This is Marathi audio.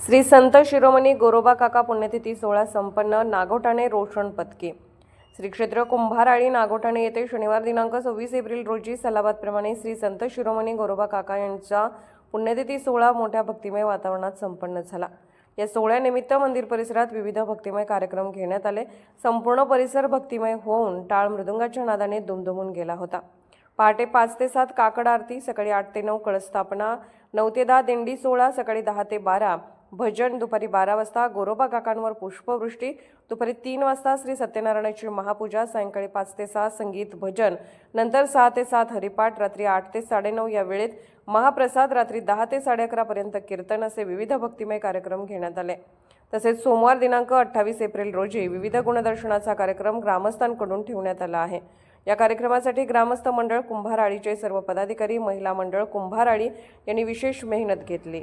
श्री संत शिरोमणी गोरोबा काका पुण्यतिथी सोहळा संपन्न नागोठाणे रोषण पदके श्री क्षेत्र कुंभाराळी नागोठाणे येथे शनिवार दिनांक सव्वीस एप्रिल रोजी सलाबादप्रमाणे श्री संत शिरोमणी गोरोबा काका यांचा पुण्यतिथी सोहळा मोठ्या भक्तिमय वातावरणात संपन्न झाला. या सोहळ्यानिमित्त मंदिर परिसरात विविध भक्तिमय कार्यक्रम घेण्यात आले. संपूर्ण परिसर भक्तिमय होऊन टाळ मृदुंगाच्या नादाने दुमदुमून गेला होता. पहाटे पाच ते सात काकड आरती सकाळी आठ ते नऊ कळस्थापना नऊ ते दहा दिंडी सोहळा सकाळी दहा ते बारा भजन दुपारी बारा वाजता गोरोबा काकांवर पुष्पवृष्टी. दुपारी तीन वाजता श्री सत्यनारायणाची महापूजा सायंकाळी पाच ते सहा संगीत भजन. नंतर सहा ते सात हरिपाठ रात्री आठ ते साडेनऊ या वेळेत महाप्रसाद रात्री दहा ते साडे अकरापर्यंत कीर्तन असे विविध भक्तिमय कार्यक्रम घेण्यात आले. तसेच सोमवार दिनांक अठ्ठावीस एप्रिल रोजी विविध गुणदर्शनाचा कार्यक्रम ग्रामस्थांकडून ठेवण्यात आला आहे. या कार्यक्रमासाठी ग्रामस्थ मंडळ कुंभाराळीचे सर्व पदाधिकारी महिला मंडळ कुंभाराळी यांनी विशेष मेहनत घेतली.